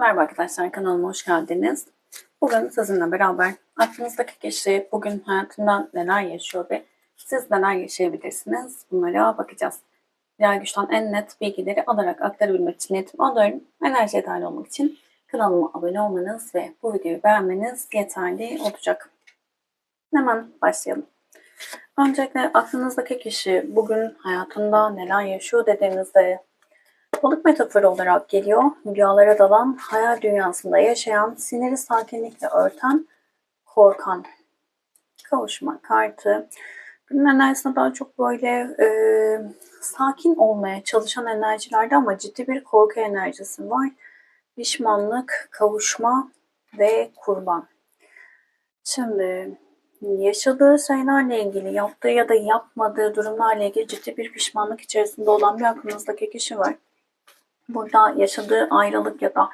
Merhaba arkadaşlar kanalıma hoş geldiniz. Bugün sizinle beraber aklınızdaki kişi bugün hayatında neler yaşıyor ve siz neler yaşayabilirsiniz bunlara bakacağız. Diğer güçten en net bilgileri alarak aktarabilmek için niyetimi alıyorum. Enerjiye dahil olmak için kanalıma abone olmanız ve bu videoyu beğenmeniz yeterli olacak. Hemen başlayalım. Öncelikle aklınızdaki kişi bugün hayatında neler yaşıyor dediğimizde Balık metaforu olarak geliyor. Rüyalara dalan, hayal dünyasında yaşayan, siniri sakinlikle örten, korkan. Kavuşma kartı. Günün enerjisinde daha çok böyle e, sakin olmaya çalışan enerjilerde ama ciddi bir korku enerjisi var. Pişmanlık, kavuşma ve kurban. Şimdi yaşadığı şeylerle ilgili, yaptığı ya da yapmadığı durumlarla ilgili ciddi bir pişmanlık içerisinde olan bir aklınızdaki kişi var burada yaşadığı ayrılık ya da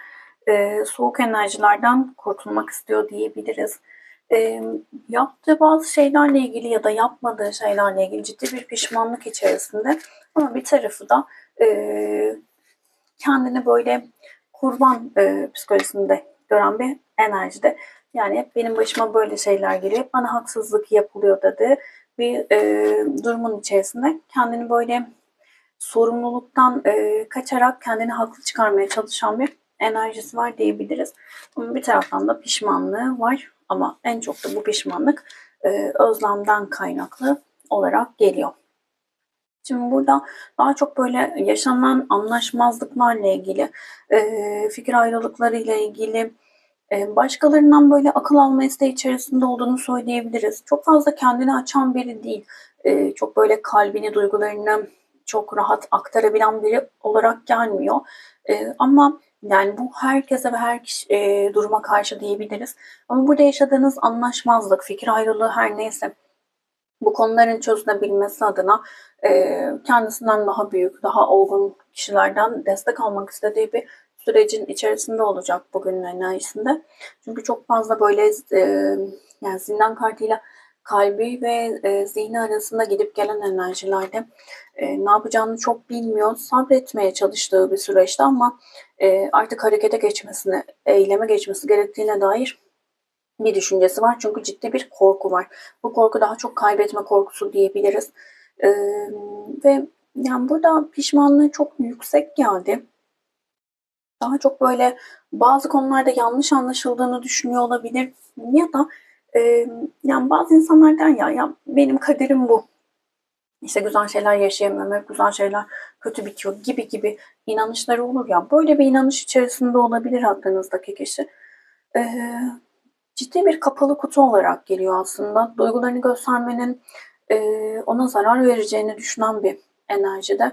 e, soğuk enerjilerden kurtulmak istiyor diyebiliriz. E, yaptığı bazı şeylerle ilgili ya da yapmadığı şeylerle ilgili ciddi bir pişmanlık içerisinde ama bir tarafı da e, kendini böyle kurban e, psikolojisinde gören bir enerjide. Yani hep benim başıma böyle şeyler geliyor, bana haksızlık yapılıyor dedi bir e, durumun içerisinde kendini böyle sorumluluktan e, kaçarak kendini haklı çıkarmaya çalışan bir enerjisi var diyebiliriz. Ama bir taraftan da pişmanlığı var ama en çok da bu pişmanlık e, özlemden kaynaklı olarak geliyor. Şimdi burada daha çok böyle yaşanan anlaşmazlıklarla ilgili, e, fikir ayrılıkları ile ilgili, e, başkalarından böyle akıl alma isteği içerisinde olduğunu söyleyebiliriz. Çok fazla kendini açan biri değil. E, çok böyle kalbini, duygularını çok rahat aktarabilen biri olarak gelmiyor. E, ama yani bu herkese ve her kişi, e, duruma karşı diyebiliriz. Ama burada yaşadığınız anlaşmazlık, fikir ayrılığı her neyse bu konuların çözülebilmesi adına e, kendisinden daha büyük, daha olgun kişilerden destek almak istediği bir sürecin içerisinde olacak bugünün enerjisinde. Çünkü çok fazla böyle e, yani zindan kartıyla kalbi ve e, zihni arasında gidip gelen enerjilerde e, ne yapacağını çok bilmiyor. Sabretmeye çalıştığı bir süreçte ama e, artık harekete geçmesine, eyleme geçmesi gerektiğine dair bir düşüncesi var. Çünkü ciddi bir korku var. Bu korku daha çok kaybetme korkusu diyebiliriz. E, ve yani burada pişmanlığı çok yüksek geldi. Daha çok böyle bazı konularda yanlış anlaşıldığını düşünüyor olabilir. Ya da e, yani bazı insanlar der ya, ya benim kaderim bu. İşte güzel şeyler yaşayamıyorum, güzel şeyler kötü bitiyor gibi gibi inanışları olur ya. Böyle bir inanış içerisinde olabilir aklınızdaki kişi. Ee, ciddi bir kapalı kutu olarak geliyor aslında. Duygularını göstermenin e, ona zarar vereceğini düşünen bir enerjide.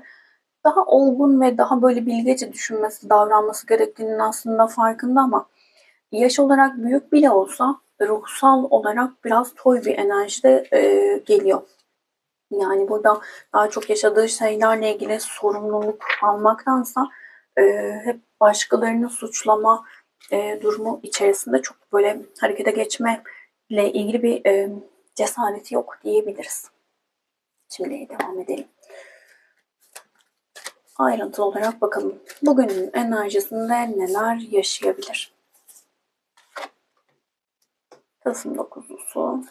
Daha olgun ve daha böyle bilgece düşünmesi, davranması gerektiğinin aslında farkında ama yaş olarak büyük bile olsa ruhsal olarak biraz toy bir enerjide e, geliyor. Yani burada daha çok yaşadığı şeylerle ilgili sorumluluk almaktansa e, hep başkalarını suçlama e, durumu içerisinde çok böyle harekete geçme ile ilgili bir e, cesareti yok diyebiliriz. Şimdi devam edelim. Ayrıntı olarak bakalım. Bugünün enerjisinde neler yaşayabilir? Kasım 9'lusu.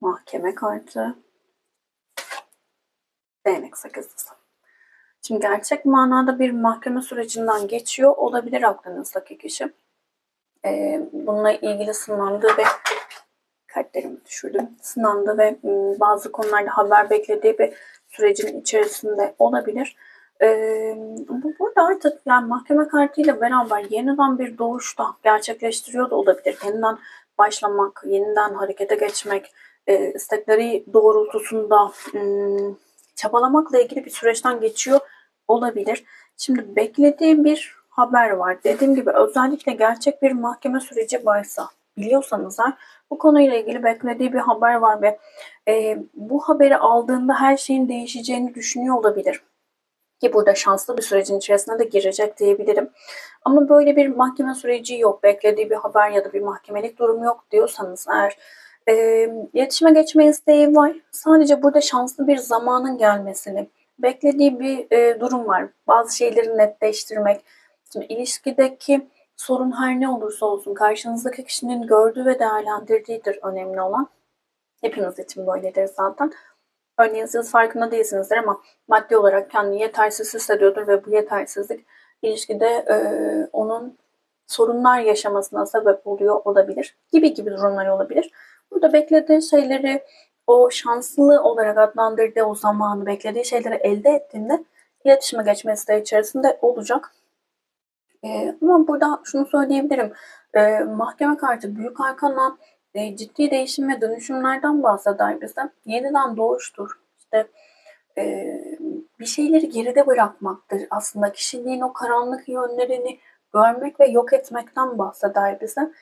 Mahkeme kartı. Değnek sakızlısı. Şimdi gerçek manada bir mahkeme sürecinden geçiyor olabilir aklınızdaki kişi. Ee, bununla ilgili sınandı ve kartlarımı düşürdüm. Sınandı ve ıı, bazı konularda haber beklediği bir sürecin içerisinde olabilir. Ee, bu burada artık yani mahkeme kartıyla beraber yeniden bir doğuş da gerçekleştiriyor da olabilir. Yeniden başlamak, yeniden harekete geçmek, e, istekleri doğrultusunda e, çabalamakla ilgili bir süreçten geçiyor olabilir. Şimdi beklediği bir haber var. Dediğim gibi özellikle gerçek bir mahkeme süreci varsa biliyorsanız eğer bu konuyla ilgili beklediği bir haber var ve e, bu haberi aldığında her şeyin değişeceğini düşünüyor olabilir. Ki burada şanslı bir sürecin içerisine de girecek diyebilirim. Ama böyle bir mahkeme süreci yok, beklediği bir haber ya da bir mahkemelik durum yok diyorsanız eğer e, iletişime geçme isteği var. Sadece burada şanslı bir zamanın gelmesini, beklediği bir e, durum var. Bazı şeyleri netleştirmek, Şimdi ilişkideki sorun her ne olursa olsun karşınızdaki kişinin gördüğü ve değerlendirdiğidir önemli olan. Hepimiz için böyledir zaten. Örneğin siz farkında değilsinizdir ama maddi olarak kendini yetersiz hissediyordur ve bu yetersizlik ilişkide e, onun sorunlar yaşamasına sebep oluyor olabilir gibi gibi durumlar olabilir. Burada beklediği şeyleri o şanslı olarak adlandırdığı o zamanı beklediği şeyleri elde ettiğinde iletişime geçmesi de içerisinde olacak. Ee, ama burada şunu söyleyebilirim. Ee, mahkeme kartı büyük arkana e, ciddi değişim ve dönüşümlerden bahseder bize. Yeniden doğuştur. İşte e, bir şeyleri geride bırakmaktır. Aslında kişiliğin o karanlık yönlerini görmek ve yok etmekten bahseder bize.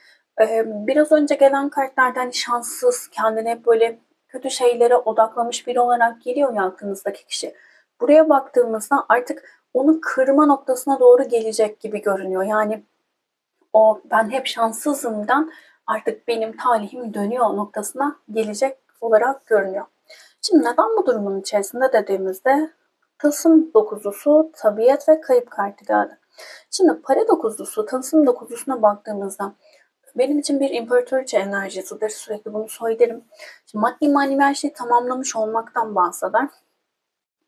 Ee, biraz önce gelen kartlardan hani şanssız, kendine böyle kötü şeylere odaklamış biri olarak geliyor ya kişi. Buraya baktığımızda artık onu kırma noktasına doğru gelecek gibi görünüyor. Yani o ben hep şanssızımdan artık benim talihim dönüyor noktasına gelecek olarak görünüyor. Şimdi neden bu durumun içerisinde dediğimizde Tılsım dokuzlusu, tabiat ve kayıp kartı geldi. Şimdi para dokuzlusu, tılsım dokuzlusuna baktığımızda benim için bir imparatoriçe enerjisidir. Sürekli bunu söylerim. Şimdi maddi manevi her şeyi tamamlamış olmaktan bahseder.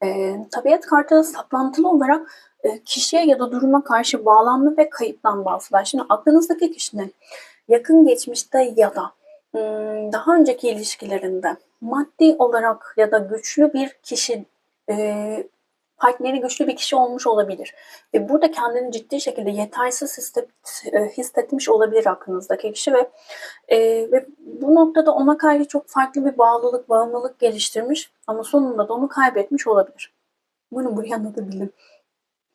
E, tabiat kartı saplantılı olarak e, kişiye ya da duruma karşı bağlanma ve kayıptan bahseder. Şimdi aklınızdaki kişinin yakın geçmişte ya da hmm, daha önceki ilişkilerinde maddi olarak ya da güçlü bir kişi e, partneri güçlü bir kişi olmuş olabilir. Ve burada kendini ciddi şekilde yetersiz e, hissetmiş olabilir aklınızdaki kişi ve e, ve bu noktada ona karşı çok farklı bir bağlılık, bağımlılık geliştirmiş ama sonunda da onu kaybetmiş olabilir. Bunu buraya anlatabildim.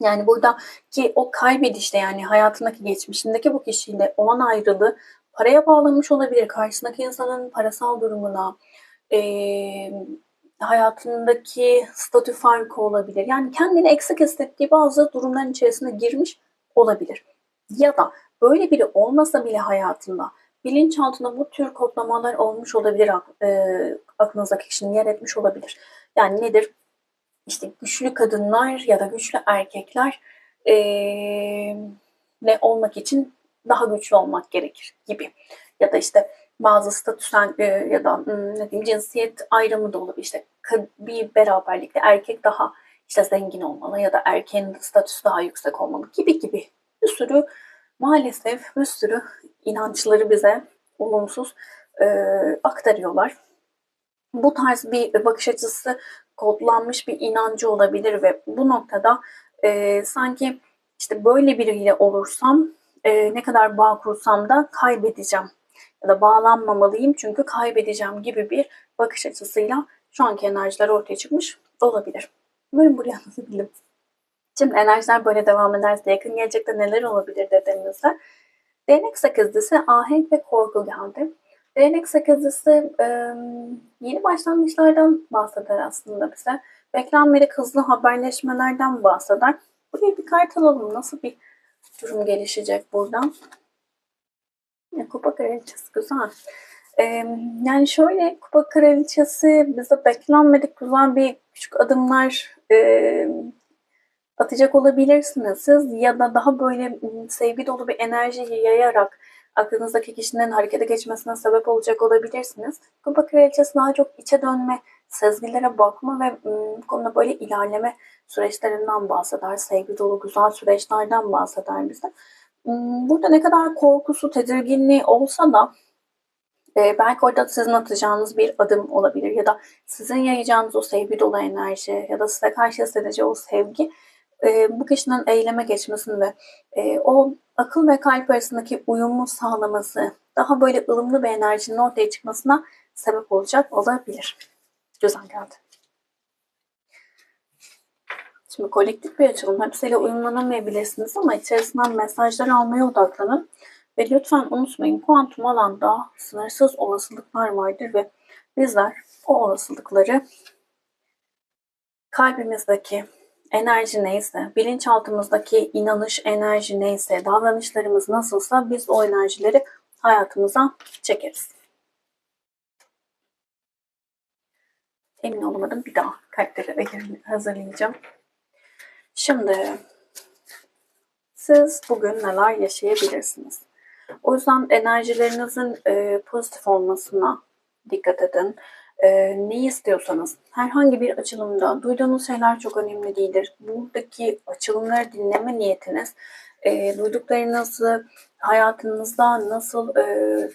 Yani burada ki o kaybedişte yani hayatındaki geçmişindeki bu kişiyle olan ayrılığı paraya bağlanmış olabilir. Karşısındaki insanın parasal durumuna, e, hayatındaki statü farkı olabilir. Yani kendini eksik hissettiği bazı durumların içerisine girmiş olabilir. Ya da böyle biri olmasa bile hayatında bilinçaltında bu tür kodlamalar olmuş olabilir e, aklınızdaki kişinin yer etmiş olabilir. Yani nedir? İşte güçlü kadınlar ya da güçlü erkekler e, ne olmak için daha güçlü olmak gerekir gibi. Ya da işte bazı statüsel e, ya da ne diyeyim cinsiyet ayrımı da olabilir. İşte bir beraberlikte erkek daha işte zengin olmalı ya da erkeğin statüsü daha yüksek olmalı gibi gibi bir sürü maalesef bir sürü inançları bize olumsuz e, aktarıyorlar. Bu tarz bir bakış açısı kodlanmış bir inancı olabilir ve bu noktada e, sanki işte böyle biriyle olursam e, ne kadar bağ kursam da kaybedeceğim ya da bağlanmamalıyım çünkü kaybedeceğim gibi bir bakış açısıyla şu anki enerjiler ortaya çıkmış olabilir. Umarım buraya anlatabildim. Şimdi enerjiler böyle devam ederse yakın gelecekte neler olabilir dediğimizde değnek sakızlısı ahenk ve korku geldi. Değnek sakızlısı e, yeni başlangıçlardan bahseder aslında bize. Beklenmedik hızlı haberleşmelerden bahseder. Buraya bir kart alalım. Nasıl bir durum gelişecek buradan? Kupa kraliçesi güzel. Ee, yani şöyle Kupa kraliçesi bize beklenmedik güzel bir küçük adımlar e, atacak olabilirsiniz siz ya da daha böyle sevgi dolu bir enerji yayarak aklınızdaki kişinin harekete geçmesine sebep olacak olabilirsiniz. Kupa kraliçesi daha çok içe dönme, sezgilere bakma ve bu konuda böyle ilerleme süreçlerinden bahseder. Sevgi dolu güzel süreçlerden bahseder bize. Burada ne kadar korkusu, tedirginliği olsa da belki orada sizin atacağınız bir adım olabilir ya da sizin yayacağınız o sevgi dolu enerji ya da size karşı hissedeceği o sevgi bu kişinin eyleme geçmesini ve o akıl ve kalp arasındaki uyumu sağlaması, daha böyle ılımlı bir enerjinin ortaya çıkmasına sebep olacak olabilir. Güzel geldi. Şimdi kolektif bir açılım. Hepsiyle uyumlanamayabilirsiniz ama içerisinden mesajlar almaya odaklanın. Ve lütfen unutmayın kuantum alanda sınırsız olasılıklar vardır ve bizler o olasılıkları kalbimizdeki enerji neyse, bilinçaltımızdaki inanış enerji neyse, davranışlarımız nasılsa biz o enerjileri hayatımıza çekeriz. Emin olamadım. Bir daha kartları hazırlayacağım. Şimdi siz bugün neler yaşayabilirsiniz? O yüzden enerjilerinizin e, pozitif olmasına dikkat edin. E, ne istiyorsanız herhangi bir açılımda duyduğunuz şeyler çok önemli değildir. Buradaki açılımları dinleme niyetiniz e, duyduklarınızı hayatınızda nasıl e,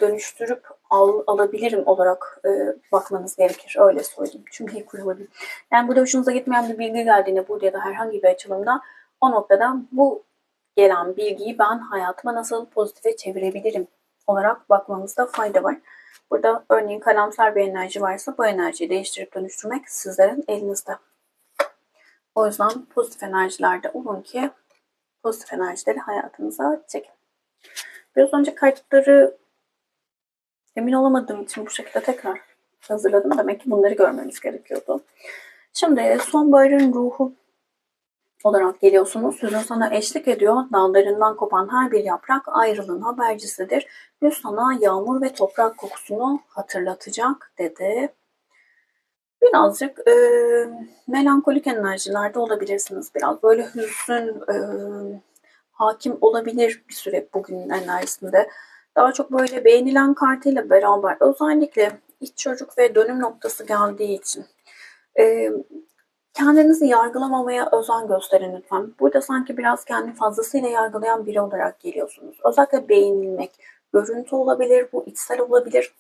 dönüştürüp al, alabilirim olarak e, bakmanız gerekir. Öyle söyleyeyim. Çünkü kurulabilir. Yani burada hoşunuza gitmeyen bir bilgi geldiğinde burada ya da herhangi bir açılımda o noktada bu gelen bilgiyi ben hayatıma nasıl pozitife çevirebilirim olarak bakmamızda fayda var. Burada örneğin kalamsar bir enerji varsa bu enerjiyi değiştirip dönüştürmek sizlerin elinizde. O yüzden pozitif enerjilerde olun ki pozitif enerjileri hayatınıza çekin. Biraz önce kartları emin olamadığım için bu şekilde tekrar hazırladım. Demek ki bunları görmemiz gerekiyordu. Şimdi sonbaharın ruhu olarak geliyorsunuz. Sözün sana eşlik ediyor. Dallarından kopan her bir yaprak ayrılığın habercisidir. Güz sana yağmur ve toprak kokusunu hatırlatacak dedi. Birazcık e, melankolik enerjilerde olabilirsiniz. Biraz böyle hüzün e, hakim olabilir bir süre bugün enerjisinde. Daha çok böyle beğenilen kartıyla beraber özellikle iç çocuk ve dönüm noktası geldiği için e, kendinizi yargılamamaya özen gösterin lütfen. Burada sanki biraz kendi fazlasıyla yargılayan biri olarak geliyorsunuz. Özellikle beğenilmek, görüntü olabilir, bu içsel olabilir.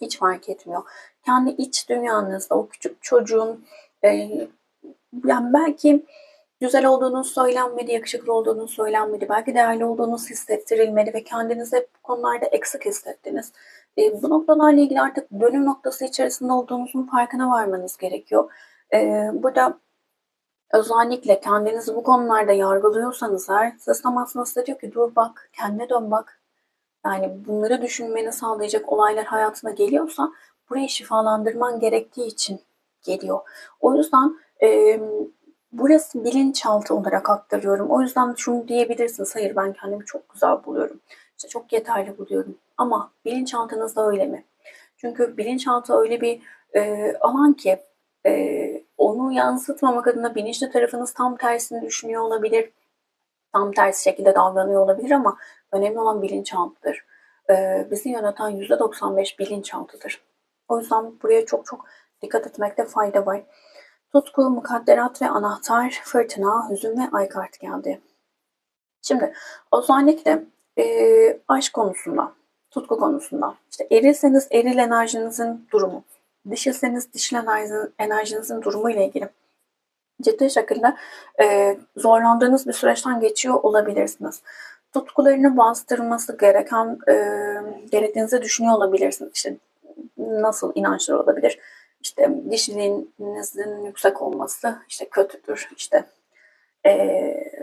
Hiç fark etmiyor. Kendi iç dünyanızda o küçük çocuğun e, yani belki güzel olduğunuz söylenmedi, yakışıklı olduğunuz söylenmedi, belki değerli olduğunuz hissettirilmedi ve kendinizi bu konularda eksik hissettiniz. E, bu noktalarla ilgili artık dönüm noktası içerisinde olduğunuzun farkına varmanız gerekiyor. E, burada özellikle kendinizi bu konularda yargılıyorsanız eğer sistem aslında size diyor ki dur bak kendine dön bak. Yani bunları düşünmeni sağlayacak olaylar hayatına geliyorsa burayı şifalandırman gerektiği için geliyor. O yüzden e, burası bilinçaltı olarak aktarıyorum. O yüzden şunu diyebilirsiniz. Hayır ben kendimi çok güzel buluyorum. İşte çok yeterli buluyorum. Ama bilinçaltınızda öyle mi? Çünkü bilinçaltı öyle bir e, alan ki e, onu yansıtmamak adına bilinçli tarafınız tam tersini düşünüyor olabilir. Tam tersi şekilde davranıyor olabilir ama önemli olan bilinçaltıdır. E, bizi yöneten %95 bilinçaltıdır. O yüzden buraya çok çok dikkat etmekte fayda var. Tutku, mukadderat ve anahtar, fırtına, hüzün ve ay kart geldi. Şimdi özellikle e, aşk konusunda, tutku konusunda, işte erilseniz eril enerjinizin durumu, dişilseniz dişil enerjinizin durumu ile ilgili ciddi şekilde e, zorlandığınız bir süreçten geçiyor olabilirsiniz. Tutkularını bastırması gereken e, gerektiğinizi düşünüyor olabilirsiniz. İşte nasıl inançlar olabilir? İşte dişiliğinizin yüksek olması işte kötüdür. İşte ee,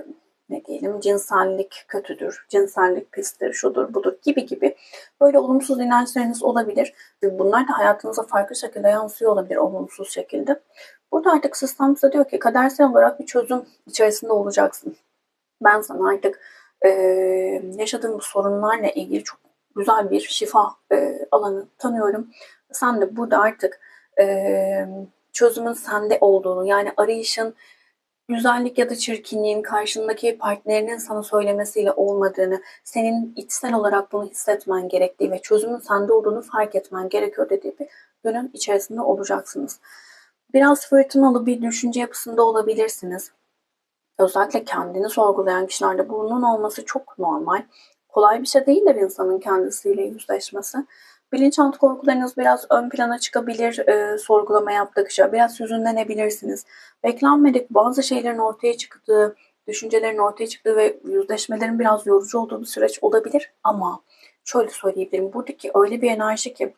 ne diyelim cinsellik kötüdür, cinsellik pistir, şudur budur gibi gibi böyle olumsuz inançlarınız olabilir. Ve bunlar da hayatınıza farklı şekilde yansıyor olabilir olumsuz şekilde. Burada artık sistem size diyor ki kadersel olarak bir çözüm içerisinde olacaksın. Ben sana artık e, yaşadığım bu sorunlarla ilgili çok güzel bir şifa e, alanı tanıyorum. Sen de burada artık e, çözümün sende olduğunu yani arayışın güzellik ya da çirkinliğin karşındaki partnerinin sana söylemesiyle olmadığını, senin içsel olarak bunu hissetmen gerektiği ve çözümün sende olduğunu fark etmen gerekiyor dediği bir dönem içerisinde olacaksınız. Biraz fırtınalı bir düşünce yapısında olabilirsiniz. Özellikle kendini sorgulayan kişilerde bunun olması çok normal. Kolay bir şey değildir insanın kendisiyle yüzleşmesi. Bilinçaltı korkularınız biraz ön plana çıkabilir e, sorgulama yaptıkça. Biraz hüzünlenebilirsiniz. Beklenmedik bazı şeylerin ortaya çıktığı, düşüncelerin ortaya çıktığı ve yüzleşmelerin biraz yorucu olduğu bir süreç olabilir. Ama şöyle söyleyebilirim. Buradaki öyle bir enerji ki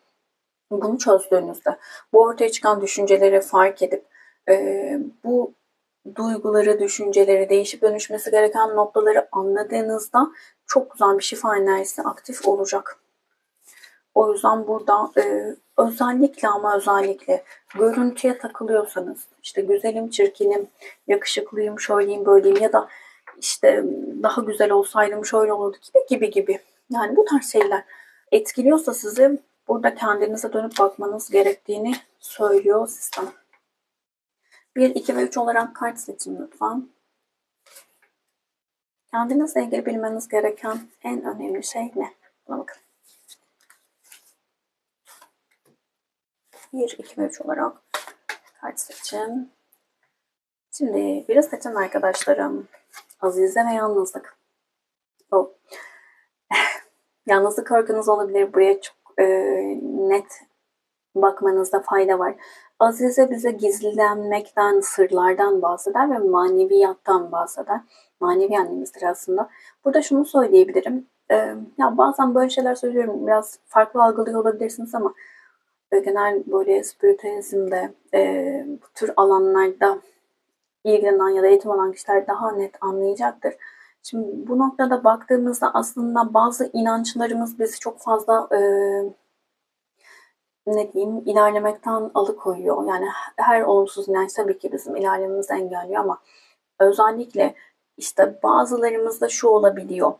bunu çözdüğünüzde bu ortaya çıkan düşünceleri fark edip e, bu duyguları, düşünceleri, değişip dönüşmesi gereken noktaları anladığınızda çok güzel bir şifa enerjisi aktif olacak. O yüzden burada e, özellikle ama özellikle görüntüye takılıyorsanız işte güzelim, çirkinim, yakışıklıyım, şöyleyim, böyleyim ya da işte daha güzel olsaydım şöyle olurdu gibi gibi gibi. Yani bu tarz şeyler etkiliyorsa sizi burada kendinize dönüp bakmanız gerektiğini söylüyor sistem. 1, 2 ve 3 olarak kart seçin lütfen. Kendinizle ilgili bilmeniz gereken en önemli şey ne? Buna bakın. 1, 2 ve 3 olarak kart seçin. Şimdi biri seçin arkadaşlarım. Azize ve yalnızlık. Oh. Yalnızlık korkunuz olabilir. Buraya çok e, net bakmanızda fayda var. Azize bize gizlenmekten, sırlardan bahseder ve maneviyattan bahseder. Manevi annemizdir aslında. Burada şunu söyleyebilirim. E, ya bazen böyle şeyler söylüyorum. Biraz farklı algılıyor olabilirsiniz ama e, genel böyle spiritüalizmde e, bu tür alanlarda ilgilenen ya da eğitim alan kişiler daha net anlayacaktır. Şimdi bu noktada baktığımızda aslında bazı inançlarımız bizi çok fazla e, ne diyeyim ilerlemekten alıkoyuyor. Yani her olumsuz inanç tabii ki bizim ilerlememizi engelliyor ama özellikle işte bazılarımızda şu olabiliyor.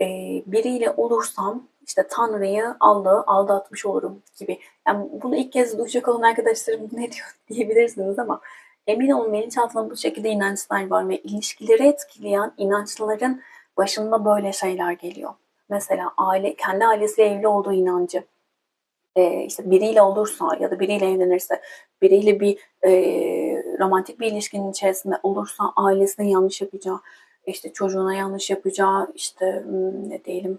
E, biriyle olursam işte Tanrı'yı, Allah'ı aldatmış olurum gibi. Yani bunu ilk kez duyacak olan arkadaşlarım ne diyor diyebilirsiniz ama emin olun bilinçaltında bu şekilde inançlar var ve ilişkileri etkileyen inançların başında böyle şeyler geliyor. Mesela aile, kendi ailesiyle evli olduğu inancı, e, işte biriyle olursa ya da biriyle evlenirse, biriyle bir e, romantik bir ilişkinin içerisinde olursa ailesine yanlış yapacağı, işte çocuğuna yanlış yapacağı, işte hmm, ne diyelim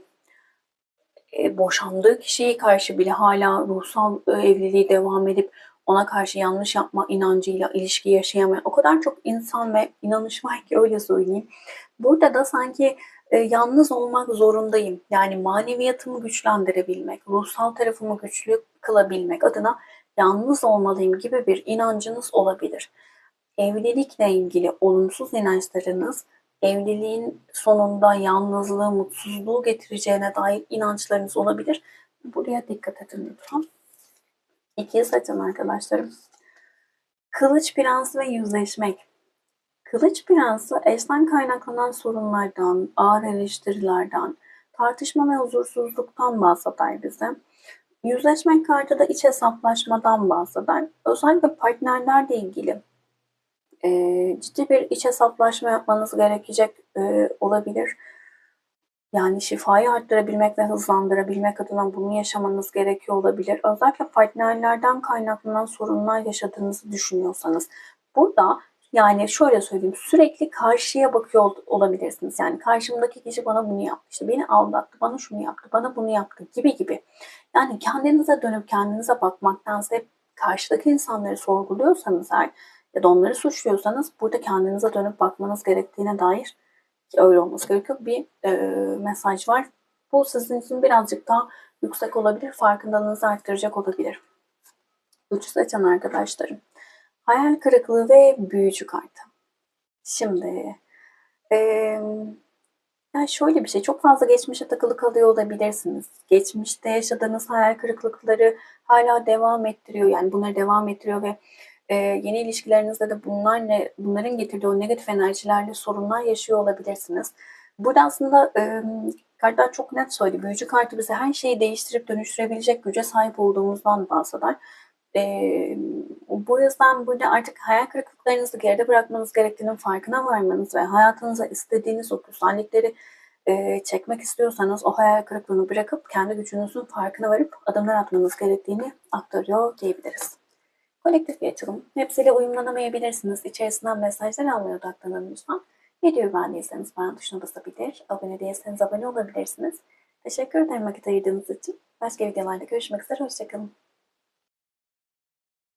boşandığı kişiye karşı bile hala ruhsal e, evliliği devam edip ona karşı yanlış yapma inancıyla ilişki yaşayamayan o kadar çok insan ve inanış var ki öyle söyleyeyim. Burada da sanki e, yalnız olmak zorundayım. Yani maneviyatımı güçlendirebilmek, ruhsal tarafımı güçlü kılabilmek adına yalnız olmalıyım gibi bir inancınız olabilir. Evlilikle ilgili olumsuz inançlarınız evliliğin sonunda yalnızlığı, mutsuzluğu getireceğine dair inançlarınız olabilir. Buraya dikkat edin lütfen. İkiye saçın arkadaşlarım. Kılıç prensi ve yüzleşmek. Kılıç prensi eşten kaynaklanan sorunlardan, ağır eleştirilerden, tartışma ve huzursuzluktan bahseder bize. Yüzleşmek kartı da iç hesaplaşmadan bahseder. Özellikle partnerlerle ilgili e, ciddi bir iç hesaplaşma yapmanız gerekecek e, olabilir. Yani şifayı arttırabilmek ve hızlandırabilmek adına bunu yaşamanız gerekiyor olabilir. Özellikle partnerlerden kaynaklanan sorunlar yaşadığınızı düşünüyorsanız. Burada yani şöyle söyleyeyim sürekli karşıya bakıyor olabilirsiniz. Yani karşımdaki kişi bana bunu yaptı, işte beni aldattı, bana şunu yaptı, bana bunu yaptı gibi gibi. Yani kendinize dönüp kendinize bakmaktansa hep karşıdaki insanları sorguluyorsanız eğer ya da onları suçluyorsanız burada kendinize dönüp bakmanız gerektiğine dair ki öyle olması gerekiyor bir e, mesaj var. Bu sizin için birazcık daha yüksek olabilir, farkındalığınızı arttıracak olabilir. Üçü seçen arkadaşlarım. Hayal kırıklığı ve büyücü kartı. Şimdi e, yani şöyle bir şey, çok fazla geçmişe takılı kalıyor olabilirsiniz. Geçmişte yaşadığınız hayal kırıklıkları hala devam ettiriyor. Yani bunları devam ettiriyor ve e, yeni ilişkilerinizde de bunlar ne, bunların getirdiği o negatif enerjilerle sorunlar yaşıyor olabilirsiniz. Burada aslında e, kartlar çok net söyledi. Büyücü kartı bize her şeyi değiştirip dönüştürebilecek güce sahip olduğumuzdan bahseder. E, bu yüzden burada artık hayal kırıklıklarınızı geride bırakmanız gerektiğinin farkına varmanız ve hayatınıza istediğiniz o güzellikleri e, çekmek istiyorsanız o hayal kırıklığını bırakıp kendi gücünüzün farkına varıp adımlar atmanız gerektiğini aktarıyor diyebiliriz. Kolektif bir açılım. Hepsiyle uyumlanamayabilirsiniz. İçerisinden mesajlar almaya odaklanın lütfen. Videoyu beğendiyseniz beğen tuşuna basabilir. Abone değilseniz abone olabilirsiniz. Teşekkür ederim vakit ayırdığınız için. Başka videolarda görüşmek üzere. Hoşçakalın.